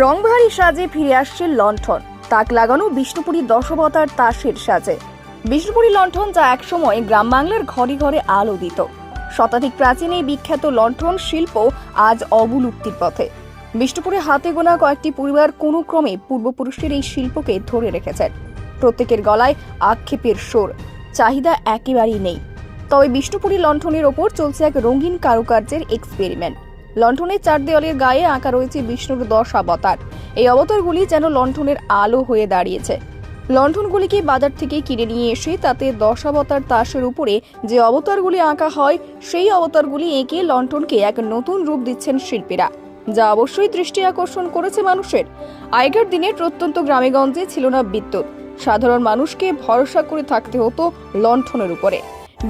রংভারী সাজে ফিরে আসছে লণ্ঠন। তাক লাগানো বিষ্ণুপুরী দশবতার তাসের সাজে। বিষ্ণুপুরী লণ্ঠন যা একসময় গ্রাম বাংলার ঘরে ঘরে আলো দিত। শতাধিক প্রাচীন এই বিখ্যাত লণ্ঠন শিল্প আজ অবলুপ্তির পথে। বিষ্ণুপুরে হাতে গোনা কয়েকটি পরিবার কোনো ক্রমে পূর্বপুরুষের এই শিল্পকে ধরে রেখেছেন। প্রত্যেকের গলায় আক্ষেপের সুর, চাহিদা একেবারেই নেই। তবে বিষ্ণুপুরী লণ্ঠনের ওপর চলছে এক রঙিন কারুকার্যের এক্সপেরিমেন্ট লণ্ঠনের চার দেওয়ালের গায়ে আঁকা রয়েছে বিষ্ণুর দশ অবতার। এই অবতারগুলি যেন লণ্ঠনের আলো হয়ে দাঁড়িয়েছে। লণ্ঠনগুলিকে বাজার থেকে কিনে নিয়ে এসে তাতে দশ অবতার তাসের উপরে যে অবতারগুলি আঁকা হয়, সেই অবতারগুলি এঁকে লণ্ঠনকে এক নতুন রূপ দিচ্ছেন শিল্পীরা, যা অবশ্যই দৃষ্টি আকর্ষণ করেছে মানুষের। আগের দিনে প্রত্যন্ত গ্রামেগঞ্জে ছিল না বিদ্যুৎ। সাধারণ মানুষকে ভরসা করে থাকতে হতো লণ্ঠনের উপরে।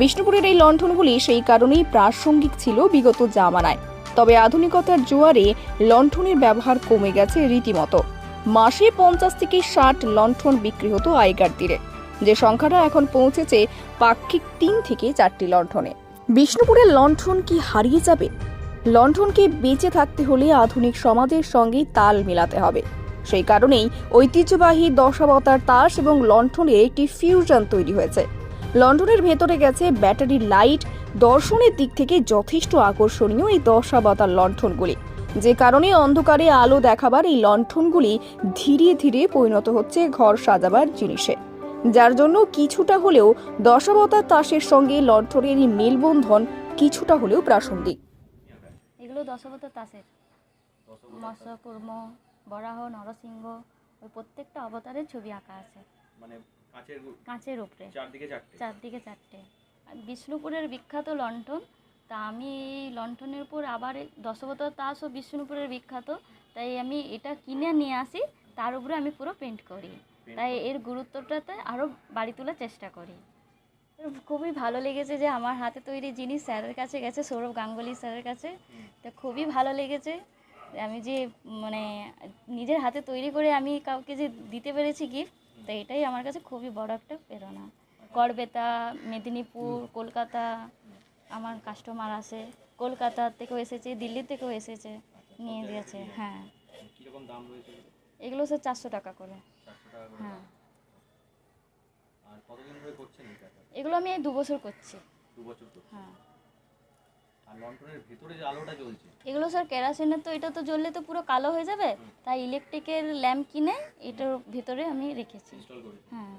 বিষ্ণুপুরের এই লণ্ঠনগুলি সেই কারণেই প্রাসঙ্গিক ছিল বিগত জামানায়। তবে আধুনিকতার জোয়ারে লণ্ঠনের ব্যবহার কমে গেছে রীতিমতো। মাসে পঞ্চাশ থেকে ষাট লণ্ঠন বিক্রি হতো আগেকার দিনে যে সংখ্যাটা এখন পৌঁছেছে পাক্ষিক তিন থেকে চারটি লণ্ঠনে। বিষ্ণুপুরের লণ্ঠন কি হারিয়ে যাবে? লণ্ঠনকে বেঁচে থাকতে হলে আধুনিক সমাজের সঙ্গে তাল মেলাতে হবে। সেই কারণেই ঐতিহ্যবাহী দশাবতার তাস এবং লণ্ঠনের একটি ফিউশন তৈরি হয়েছে। লন্ডনের ভেতরে গেছে ব্যাটারি লাইট দর্শনের দিক থেকে যথেষ্ট আকর্ষণীয় এই দশাবতার লণ্ঠনগুলি। যে কারণে অন্ধকারে আলো দেখাবার এই লণ্ঠনগুলি ধীরে ধীরে পরিণত হচ্ছে ঘর সাজাবার জিনিসে। যার জন্য কিছুটা হলেও দশাবতার তাসের সঙ্গে লণ্ঠনের এই মেলবন্ধন কিছুটা হলেও প্রাসঙ্গিক। এগুলো দশবতার তাসের। মৎস্যকর্ম বরাহ নরসিংহ ওই প্রত্যেকটা অবতারের ছবি আঁকা আছে। মানে কাঁচের কাঁচের ওপরে চারদিকে চারটে। চারদিকে চারটে। বিষ্ণুপুরের বিখ্যাত লণ্ঠন। তা আমি এই লণ্ঠনের উপর আবার এই দশবতার তাস ও বিষ্ণুপুরের বিখ্যাত। তাই আমি এটা কিনে নিয়ে আসি তার উপরে আমি পুরো পেন্ট করি। তাই এর গুরুত্বটাতে আরও বাড়ি তোলার চেষ্টা করি। খুবই ভালো লেগেছে যে আমার হাতে তৈরি জিনিস স্যারের কাছে গেছে সৌরভ গাঙ্গুলি স্যারের কাছে তো খুবই ভালো লেগেছে। আমি যে মানে নিজের হাতে তৈরি করে আমি কাউকে যে দিতে পেরেছি গিফট তো এটাই আমার কাছে খুবই বড় একটা প্রেরণা। গড়বেতা মেদিনীপুর কলকাতা আমার কাস্টমার আসে কলকাতা থেকেও এসেছে দিল্লি থেকেও এসেছে নিয়ে গেছে হ্যাঁ। এগুলো স্যার চারশো টাকা করে। হ্যাঁ। এগুলো আমি এই দু বছর করছি হ্যাঁ। এগুলো স্যার কেরাসিনের তো এটা তো জ্বললে তো পুরো কালো হয়ে যাবে। তাই ইলেকট্রিকের ল্যাম্প কিনে এটার ভিতরে আমি রেখেছি। হ্যাঁ।